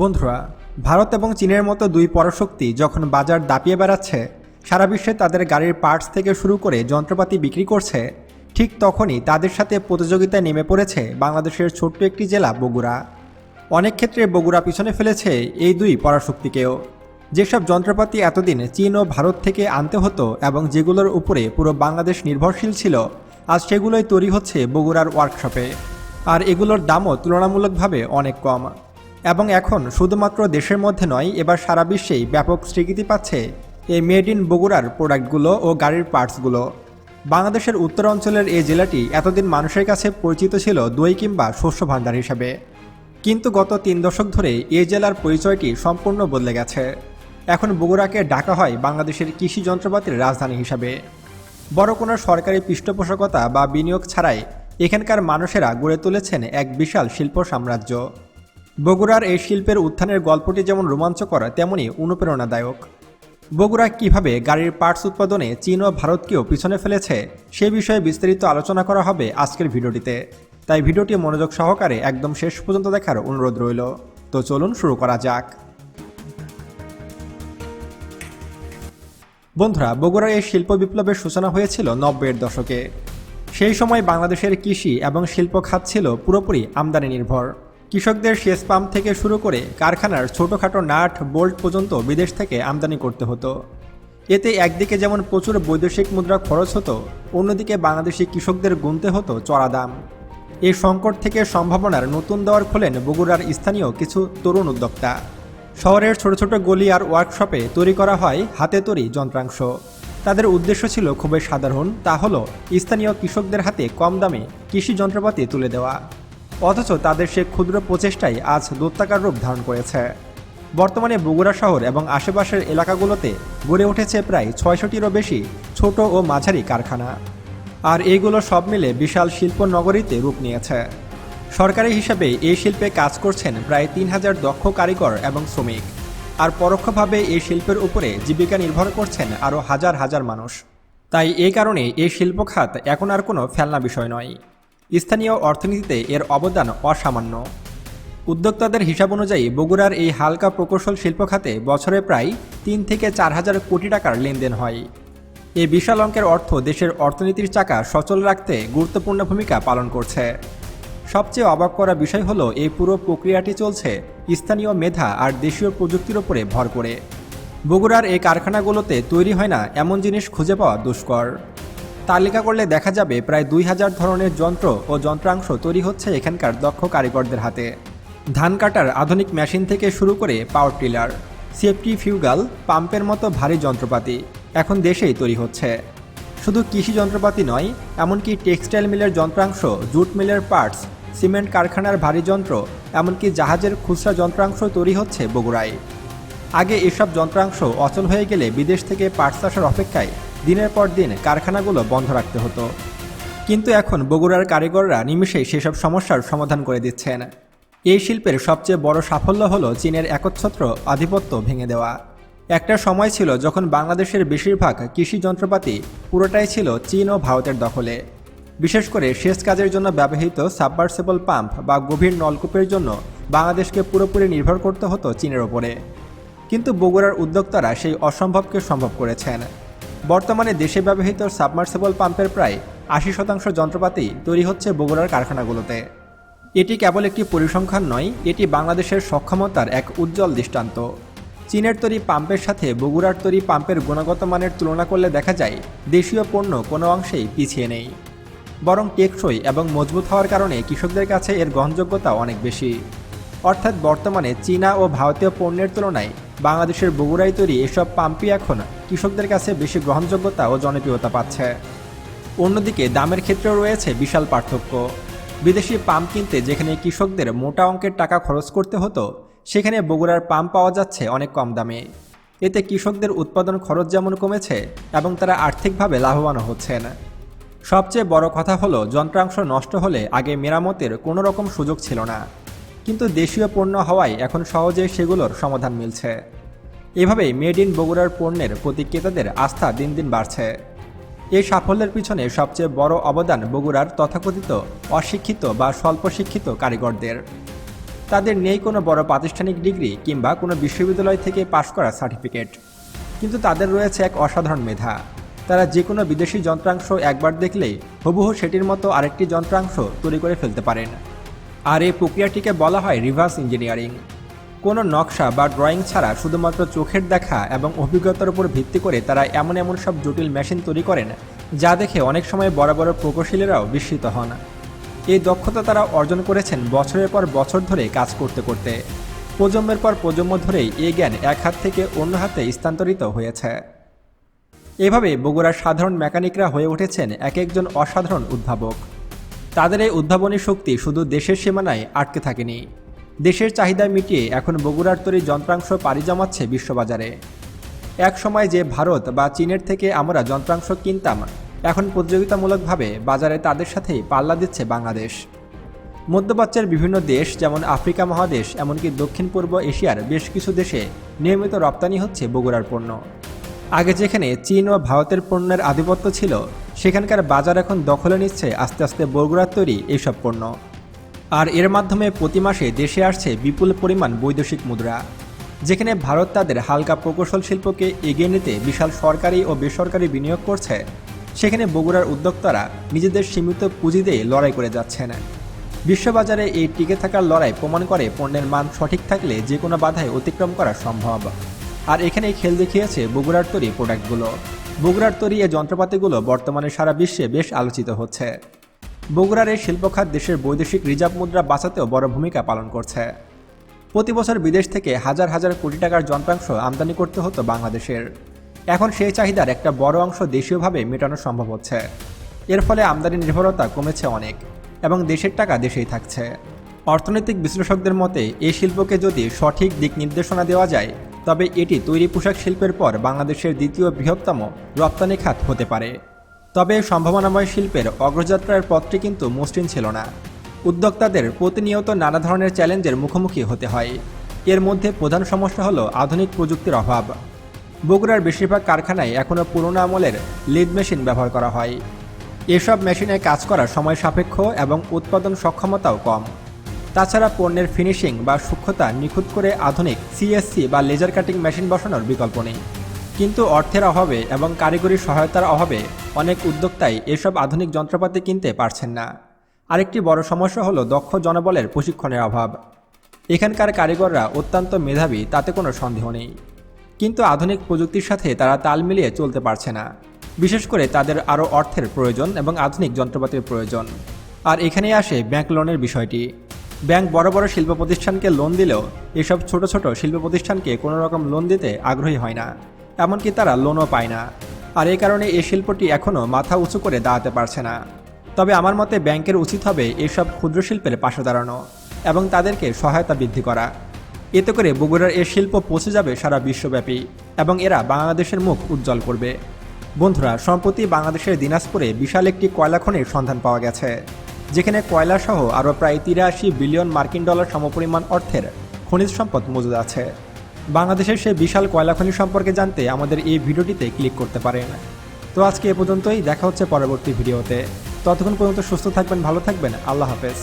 বন্ধুরা, ভারত এবং চীনের মতো দুই পরাশক্তি যখন বাজার দাপিয়ে বেড়াচ্ছে, সারা বিশ্বে তাদের গাড়ির পার্টস থেকে শুরু করে যন্ত্রপাতি বিক্রি করছে, ঠিক তখনই তাদের সাথে প্রতিযোগিতায় নেমে পড়েছে বাংলাদেশের ছোট্ট একটি জেলা, বগুড়া। অনেক ক্ষেত্রে বগুড়া পিছনে ফেলেছে এই দুই পরাশক্তিকেও। যেসব যন্ত্রপাতি এতদিন চীন ও ভারত থেকে আনতে হতো এবং যেগুলোর উপরে পুরো বাংলাদেশ নির্ভরশীল ছিল, আজ সেগুলোই তৈরি হচ্ছে বগুড়ার ওয়ার্কশপে আর এগুলোর দামও তুলনামূলকভাবে অনেক কম। এবং এখন শুধুমাত্র দেশের মধ্যে নয়, এবার সারা বিশ্বেই ব্যাপক স্বীকৃতি পাচ্ছে এই মেড ইন বগুড়ার প্রোডাক্টগুলো ও গাড়ির পার্টসগুলো। বাংলাদেশের উত্তর অঞ্চলের এই জেলাটি এতদিন মানুষের কাছে পরিচিত ছিল দই কিংবা শস্য ভাণ্ডার হিসেবে। কিন্তু গত তিন দশক ধরে এই জেলার পরিচয়টি সম্পূর্ণ বদলে গেছে। এখন বগুড়াকে ডাকা হয় বাংলাদেশের কৃষি যন্ত্রপাতির রাজধানী হিসাবে। বড় কোনো সরকারি পৃষ্ঠপোষকতা বা বিনিয়োগ ছাড়াই এখানকার মানুষেরা গড়ে তুলেছেন এক বিশাল শিল্প সাম্রাজ্য। বগুড়ার এই শিল্পের উত্থানের গল্পটি যেমন রোমাঞ্চকর তেমনই অনুপ্রেরণাদায়ক। বগুড়া কীভাবে গাড়ির পার্টস উৎপাদনে চীন ও ভারতকেও পিছনে ফেলেছে, সে বিষয়ে বিস্তারিত আলোচনা করা হবে আজকের ভিডিওটিতে। তাই ভিডিওটি মনোযোগ সহকারে একদম শেষ পর্যন্ত দেখার অনুরোধ রইল। তো চলুন শুরু করা যাক। বন্ধুরা, বগুড়ার এই শিল্প বিপ্লবের সূচনা হয়েছিল নব্বইয়ের দশকে। সেই সময় বাংলাদেশের কৃষি এবং শিল্প খাত ছিল পুরোপুরি আমদানি নির্ভর। কৃষকদের সেচ পাম্প থেকে শুরু করে কারখানার ছোটোখাটো নাট, বোল্ট পর্যন্ত বিদেশ থেকে আমদানি করতে হতো। এতে একদিকে যেমন প্রচুর বৈদেশিক মুদ্রা খরচ হতো, অন্যদিকে বাংলাদেশি কৃষকদের গুনতে হতো চড়া দাম। এই সংকট থেকে সম্ভাবনার নতুন দেওয়ার খোলেন বগুড়ার স্থানীয় কিছু তরুণ উদ্যোক্তা। শহরের ছোট ছোট গলি আর ওয়ার্কশপে তৈরি করা হয় হাতে তৈরি যন্ত্রাংশ। তাদের উদ্দেশ্য ছিল খুবই সাধারণ, তা হলো স্থানীয় কৃষকদের হাতে কম দামে কৃষি যন্ত্রপাতি তুলে দেওয়া। অথচ তাদের সে ক্ষুদ্র প্রচেষ্টাই আজ দত্তাকার রূপ ধারণ করেছে। বর্তমানে বগুড়া শহর এবং আশেপাশের এলাকাগুলোতে গড়ে উঠেছে প্রায় ছয়শটিরও বেশি ছোট ও মাঝারি কারখানা। আর এইগুলো সব মিলে বিশাল শিল্প নগরীতে রূপ নিয়েছে। সরকারি হিসাবে এই শিল্পে কাজ করছেন প্রায় তিন হাজার দক্ষ কারিগর এবং শ্রমিক। আর পরোক্ষভাবে এই শিল্পের উপরে জীবিকা নির্ভর করছেন আরও হাজার হাজার মানুষ। তাই এই কারণে এই শিল্প খাত এখন আর কোনো ফেলনা বিষয় নয়। স্থানীয় অর্থনীতিতে এর অবদান অসামান্য। উদ্যোক্তাদের হিসাব অনুযায়ী বগুড়ার এই হালকা প্রকৌশল শিল্প খাতে বছরে প্রায় তিন থেকে চার হাজার কোটি টাকার লেনদেন হয়। এই বিশাল অঙ্কের অর্থ দেশের অর্থনীতির চাকা সচল রাখতে গুরুত্বপূর্ণ ভূমিকা পালন করছে। সবচেয়ে অবাক করা বিষয় হলো এই পুরো প্রক্রিয়াটি চলছে স্থানীয় মেধা আর দেশীয় প্রযুক্তির উপরে ভর করে। বগুড়ার এই কারখানাগুলোতে তৈরি হয় না এমন জিনিস খুঁজে পাওয়া দুষ্কর। তালিকা করলে দেখা যাবে প্রায় দুই হাজার ধরনের যন্ত্র ও যন্ত্রাংশ তৈরি হচ্ছে এখানকার দক্ষ কারিগরদের হাতে। ধান কাটার আধুনিক মেশিন থেকে শুরু করে পাওয়ার টিলার, সেফটি ফিউগাল, পাম্পের মতো ভারী যন্ত্রপাতি এখন দেশেই তৈরি হচ্ছে। শুধু কৃষি যন্ত্রপাতি নয়, এমনকি টেক্সটাইল মিলের যন্ত্রাংশ, জুট মিলের পার্টস, সিমেন্ট কারখানার ভারী যন্ত্র, এমনকি জাহাজের খুচরা যন্ত্রাংশ তৈরি হচ্ছে বগুড়ায়। আগে এসব যন্ত্রাংশ অচল হয়ে গেলে বিদেশ থেকে পার্টস আসার অপেক্ষায় দিনের পর দিন কারখানাগুলো বন্ধ রাখতে হতো। কিন্তু এখন বগুড়ার কারিগররা নিমিষেই সেসব সমস্যার সমাধান করে দিচ্ছেন। এই শিল্পের সবচেয়ে বড় সাফল্য হলো চীনের একচ্ছত্র আধিপত্য ভেঙে দেওয়া। একটা সময় ছিল যখন বাংলাদেশের বেশিরভাগ কৃষি যন্ত্রপাতি পুরোটাই ছিল চীন ও ভারতের দখলে। বিশেষ করে সেচ কাজের জন্য ব্যবহৃত সাবমার্সেবল পাম্প বা গভীর নলকূপের জন্য বাংলাদেশকে পুরোপুরি নির্ভর করতে হতো চীনের ওপরে। কিন্তু বগুড়ার উদ্যোক্তারা সেই অসম্ভবকে সম্ভব করেছেন। বর্তমানে দেশে ব্যবহৃত সাবমার্সেবল পাম্পের প্রায় আশি শতাংশ যন্ত্রপাতি তৈরি হচ্ছে বগুড়ার কারখানাগুলোতে। এটি কেবল একটি পরিসংখ্যান নয়, এটি বাংলাদেশের সক্ষমতার এক উজ্জ্বল দৃষ্টান্ত। চীনের তৈরি পাম্পের সাথে বগুড়ার তৈরি পাম্পের গুণগত মানের তুলনা করলে দেখা যায়, দেশীয় পণ্য কোনো অংশেই পিছিয়ে নেই। বরং টেকসই এবং মজবুত হওয়ার কারণে কৃষকদের কাছে এর গ্রহণযোগ্যতা অনেক বেশি। অর্থাৎ বর্তমানে চীনা ও ভারতীয় পণ্যের তুলনায় বাংলাদেশের বগুড়ায় তৈরি এসব পাম্পই এখন কৃষকদের কাছে বেশি গ্রহণযোগ্যতা ও জনপ্রিয়তা পাচ্ছে। অন্যদিকে দামের ক্ষেত্রেও রয়েছে বিশাল পার্থক্য। বিদেশি পাম্প কিনতে যেখানে কৃষকদের মোটা অঙ্কের টাকা খরচ করতে হতো, সেখানে বগুড়ার পাম্প পাওয়া যাচ্ছে অনেক কম দামে। এতে কৃষকদের উৎপাদন খরচ যেমন কমেছে এবং তারা আর্থিকভাবে লাভবানও হচ্ছেন। সবচেয়ে বড় কথা হলো যন্ত্রাংশ নষ্ট হলে আগে মেরামতের কোনো রকম সুযোগ ছিল না। কিন্তু দেশীয় পণ্য হওয়ায় এখন সহজে সেগুলোর সমাধান মিলছে। এভাবেই মেড ইন বগুড়ার পণ্যের প্রতি ক্রেতাদের আস্থা দিন দিন বাড়ছে। এই সাফল্যের পিছনে সবচেয়ে বড় অবদান বগুড়ার তথাকথিত অশিক্ষিত বা স্বল্প শিক্ষিত কারিগরদের। তাদের নেই কোনো বড় প্রাতিষ্ঠানিক ডিগ্রি কিংবা কোনো বিশ্ববিদ্যালয় থেকে পাশ করা সার্টিফিকেট। কিন্তু তাদের রয়েছে এক অসাধারণ মেধা। তারা যে কোনো বিদেশি যন্ত্রাংশ একবার দেখলেই হুবহু সেটির মতো আরেকটি যন্ত্রাংশ তৈরি করে ফেলতে পারেন। আর এই প্রক্রিয়াটিকে বলা হয় রিভার্স ইঞ্জিনিয়ারিং। কোনো নকশা বা ড্রয়িং ছাড়া শুধুমাত্র চোখের দেখা এবং অভিজ্ঞতার উপর ভিত্তি করে তারা এমন এমন সব জটিল মেশিন তৈরি করেন, যা দেখে অনেক সময় বড় বড় প্রকৌশলীরাও বিস্মিত হন। এই দক্ষতা তারা অর্জন করেছেন বছরের পর বছর ধরে কাজ করতে করতে। প্রজন্মের পর প্রজন্ম ধরেই এই জ্ঞান এক হাত থেকে অন্য হাতে স্থানান্তরিত হয়েছে। এভাবে বগুড়ার সাধারণ মেকানিকরা হয়ে উঠেছেন এক একজন অসাধারণ উদ্ভাবক। তাদের এই উদ্ভাবনী শক্তি শুধু দেশের সীমানায় আটকে থাকেনি। দেশের চাহিদা মিটিয়ে এখন বগুড়ার তৈরি যন্ত্রাংশ পাড়ি জমাচ্ছে বিশ্ববাজারে। এক সময় যে ভারত বা চীনের থেকে আমরা যন্ত্রাংশ কিনতাম, এখন প্রতিযোগিতামূলকভাবে বাজারে তাদের সাথেই পাল্লা দিচ্ছে বাংলাদেশ। মধ্যপ্রাচ্যের বিভিন্ন দেশ যেমন আফ্রিকা মহাদেশ, এমনকি দক্ষিণ পূর্ব এশিয়ার বেশ কিছু দেশে নিয়মিত রপ্তানি হচ্ছে বগুড়ার পণ্য। আগে যেখানে চীন ও ভারতের পণ্যের আধিপত্য ছিল সেখানকার বাজার এখন দখলে নিচ্ছে আস্তে আস্তে বগুড়ার তৈরি এইসব পণ্য। আর এর মাধ্যমে প্রতি মাসে দেশে আসছে বিপুল পরিমাণ বৈদেশিক মুদ্রা। যেখানে ভারত তাদের হালকা প্রকৌশল শিল্পকে এগিয়ে নিতে বিশাল সরকারি ও বেসরকারি বিনিয়োগ করছে। সেখানে বগুড়ার উদ্যোক্তারা নিজেদের সীমিত পুঁজি দিয়ে লড়াই করে যাচ্ছেন। বিশ্ববাজারে এই টিকে থাকার লড়াই প্রমাণ করে পণ্যের মান সঠিক থাকলে যে কোনো বাধায় অতিক্রম করা সম্ভব। আর এখানেই খেল দেখিয়েছে বগুড়ার তৈরি প্রোডাক্টগুলো। বগুড়ার তৈরি এই যন্ত্রপাতিগুলো বর্তমানে সারা বিশ্বে বেশ আলোচিত হচ্ছে। বগুড়ার এই শিল্পখাত দেশের বৈদেশিক রিজার্ভ মুদ্রা বাঁচাতেও বড় ভূমিকা পালন করছে। প্রতি বছর বিদেশ থেকে হাজার হাজার কোটি টাকার যন্ত্রাংশ আমদানি করতে হতো বাংলাদেশের। এখন সেই চাহিদার একটা বড় অংশ দেশীয়ভাবে মেটানো সম্ভব হচ্ছে। এর ফলে আমদানি নির্ভরতা কমেছে অনেক এবং দেশের টাকা দেশেই থাকছে। অর্থনৈতিক বিশ্লেষকদের মতে এই শিল্পকে যদি সঠিক দিক নির্দেশনা দেওয়া যায় তবে এটি তৈরি পোশাক শিল্পের পর বাংলাদেশের দ্বিতীয় বৃহত্তম রপ্তানি খাত হতে পারে। তবে সম্ভাবনাময় শিল্পের অগ্রযাত্রার পথটি কিন্তু মসৃণ ছিল না। উদ্যোক্তাদের প্রতিনিয়ত নানা ধরনের চ্যালেঞ্জের মুখোমুখি হতে হয়। এর মধ্যে প্রধান সমস্যা হলো আধুনিক প্রযুক্তির অভাব। বগুড়ার বেশিরভাগ কারখানায় এখনও পুরোনো আমলের লিড মেশিন ব্যবহার করা হয়। এসব মেশিনে কাজ করা সময় সাপেক্ষ এবং উৎপাদন সক্ষমতাও কম। তাছাড়া পণ্যের ফিনিশিং বা সূক্ষ্মতা নিখুঁত করে আধুনিক সিএসসি বা লেজার কাটিং মেশিন বসানোর বিকল্প নেই। কিন্তু অর্থের অভাবে এবং কারিগরি সহায়তার অভাবে অনেক উদ্যোক্তাই এসব আধুনিক যন্ত্রপাতি কিনতে পারছেন না। আরেকটি বড় সমস্যা হলো দক্ষ জনবলের প্রশিক্ষণের অভাব। এখানকার কারিগররা অত্যন্ত মেধাবী, তাতে কোনো সন্দেহ নেই। কিন্তু আধুনিক প্রযুক্তির সাথে তারা তাল মিলিয়ে চলতে পারছে না। বিশেষ করে তাদের আরও অর্থের প্রয়োজন এবং আধুনিক যন্ত্রপাতির প্রয়োজন। আর এখানেই আসে ব্যাংক লোনের বিষয়টি। ব্যাংক বড় বড় শিল্প প্রতিষ্ঠানকে লোন দিলেও এসব ছোট ছোট শিল্প প্রতিষ্ঠানকে কোনো রকম লোন দিতে আগ্রহী হয় না। এমনকি তারা লোনও পায় না। আর এই কারণে এই শিল্পটি এখনও মাথা উঁচু করে দাঁড়াতে পারছে না। তবে আমার মতে ব্যাংকের উচিত হবে এসব ক্ষুদ্র শিল্পের পাশে দাঁড়ানো এবং তাদেরকে সহায়তা বৃদ্ধি করা। এতে করে বগুড়ার এ শিল্প পৌঁছে যাবে সারা বিশ্বব্যাপী এবং এরা বাংলাদেশের মুখ উজ্জ্বল করবে। বন্ধুরা, সম্প্রতি বাংলাদেশের দিনাজপুরে বিশাল একটি কয়লা খনির সন্ধান পাওয়া গেছে। যেখানে কয়লা সহ আরও প্রায় তিরাশি বিলিয়ন মার্কিন ডলার সমপরিমাণ অর্থের খনিজ সম্পদ মজুদ আছে। বাংলাদেশের সেই বিশাল কয়লা খনি সম্পর্কে জানতে আমাদের এই ভিডিওটিতে ক্লিক করতে পারেন। তো আজকে এ পর্যন্তই, দেখা হচ্ছে পরবর্তী ভিডিওতে। ততক্ষণ পর্যন্ত সুস্থ থাকবেন, ভালো থাকবেন, আল্লাহ হাফেজ।